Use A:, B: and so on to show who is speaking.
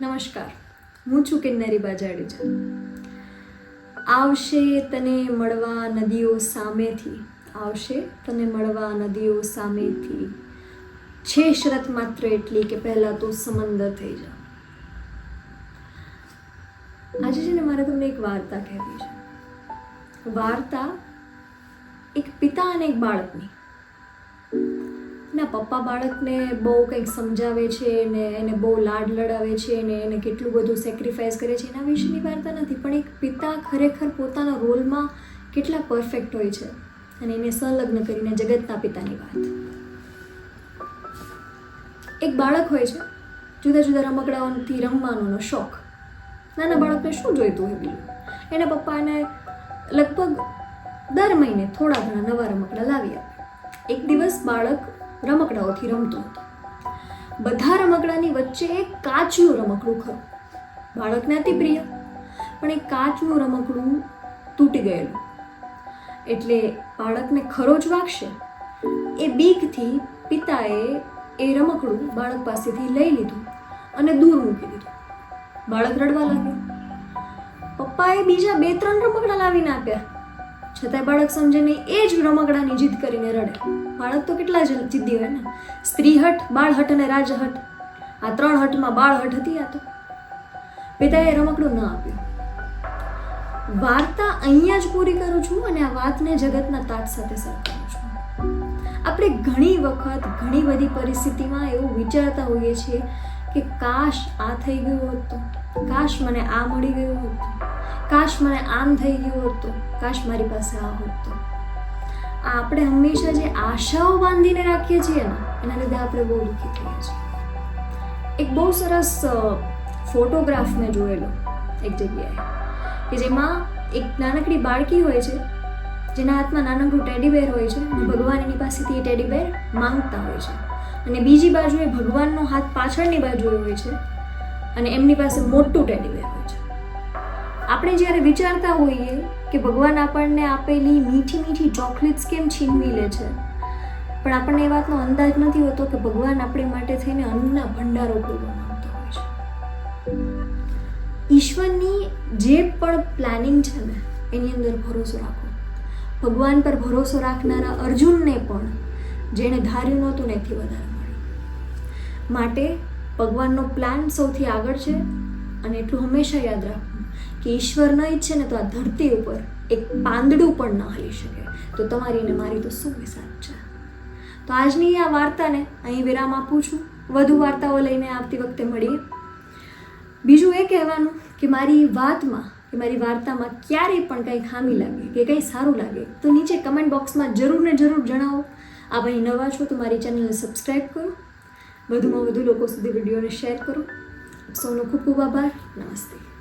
A: નમસ્કાર. હું છું કિન્નરી બાજાડેજા આવશે તને મળવા નદીઓ સામેથી. આવશે તને મળવા નદીઓ સામેથી. છે શરત માત્ર એટલી કે પહેલાં તો સમંદર થઈ જા. આજે છે ને મારે તમને એક વાર્તા કહેવી છે. વાર્તા એક પિતા અને એક બાળકની. ના પપ્પા બાળકને બહુ કંઈક સમજાવે છે ને એને બહુ લાડ લડાવે છે ને એને કેટલું બધું સેક્રિફાઈસ કરે છે, એના વિશેની વાર્તા નથી. પણ એક પિતા ખરેખર પોતાના રોલમાં કેટલા પરફેક્ટ હોય છે અને એને સંલગ્ન કરીને જગતના પિતાની વાત. એક બાળક હોય છે, જુદા જુદા રમકડાઓથી રમવાનો શોખ. નાના બાળકને શું જોઈતું હોય બીજું? એના પપ્પા એને લગભગ દર મહિને થોડા ઘણા નવા રમકડા લાવી આપે. એક દિવસ બાળક રમકડાઓથી રમતો હતો. બધા રમકડાની વચ્ચે એક કાચનું રમકડું ખરું. બાળકને અતિ પ્રિય, પણ એ કાચનું રમકડું તૂટી ગયેલું. એટલે બાળકને ખરો જ વાગશે, એ બીકથી પિતાએ એ રમકડું બાળક પાસેથી લઈ લીધું અને દૂર મૂકી દીધું. બાળક રડવા લાગ્યું. પપ્પાએ બીજા બે ત્રણ રમકડા લાવીને આપ્યા. છતાંય બાળક સમજે નહીં એ જ રમકડાની જીદ કરીને રડે. બાળક તો કેટલા જ જીદ્દી હોય ને. સ્ત્રીહટ બાળહટ અને રાજહટ આ ત્રણ હટમાં બાળહટ હતી આ તો. પિતાએ રમકડું ન આપ્યું. વાર્તા અહીંયા જ પૂરી કરું છું અને આ વાતને જગતના તાટ સાથે સરખાવું છું. આપણે ઘણી વખત ઘણી બધી પરિસ્થિતિમાં એવું વિચારતા હોઈએ છીએ કે કાશ આ થઈ ગયું હોત કાશ મને આ મળી ગયું હોત કાશ મને આમ થઈ ગયું હોત કાશ મારી પાસે આ હોત તો. આપણે હંમેશા જે આશાઓ બાંધીને રાખીએ છીએ ને એના લીધે આપણે બહુ દુઃખી થઈએ છીએ. એક બહુ સરસ ફોટોગ્રાફ મેં જોયેલો એક જગ્યાએ, કે જેમાં એક નાનકડી બાળકી હોય છે, જેના હાથમાં નાનકડું ટેડી બેર હોય છે, અને ભગવાન એની પાસેથી એ ટેડી બેર માંગતા હોય છે. અને બીજી બાજુએ ભગવાનનો હાથ પાછળની બાજુએ હોય છે, અને એમની પાસે મોટું ટેડી બેર હોય છે. આપણે જ્યારે વિચારતા હોઈએ કે ભગવાન આપણને આપેલી મીઠી મીઠી ચોકલેટ્સ કેમ છીનવી લે છે, પણ આપણને એ વાતનો અંદાજ નથી હોતો કે ભગવાન આપણી માટે થઈને અન્નના ભંડારો પૂરો માંગતો હોય છે. ઈશ્વરની જે પણ પ્લાનિંગ છે ને, એની અંદર ભરોસો રાખો ભગવાન પર ભરોસો રાખનારા અર્જુનને પણ, જેણે ધાર્યું નહોતું ને એથી વધારે માટે ભગવાનનો પ્લાન સૌથી આગળ છે અને એટલું હંમેશા યાદ રાખવું. કે ઈશ્વર ન ઈચ્છે ને તો આ ધરતી ઉપર એક પાંદડું પણ ન હલી શકે. તો તમારી ને મારી તો શું મિસાલ છે? તો આજની આ વાર્તાને અહીં વિરામ આપું છું. વધુ વાર્તાઓ લઈને આવતી વખતે મળીએ. બીજું એ કહેવાનું કે મારી વાતમાં, કે મારી વાર્તામાં ક્યારેય પણ કંઈ ખામી લાગે, કે કંઈ સારું લાગે, તો નીચે કમેન્ટ બોક્સમાં જરૂર ને જરૂર જણાવો. આપ અહીં નવા છો તો મારી ચેનલને સબસ્ક્રાઈબ કરો. વધુમાં વધુ લોકો સુધી વિડીયોને શેર કરો. સૌનો ખૂબ ખૂબ આભાર. નમસ્તે.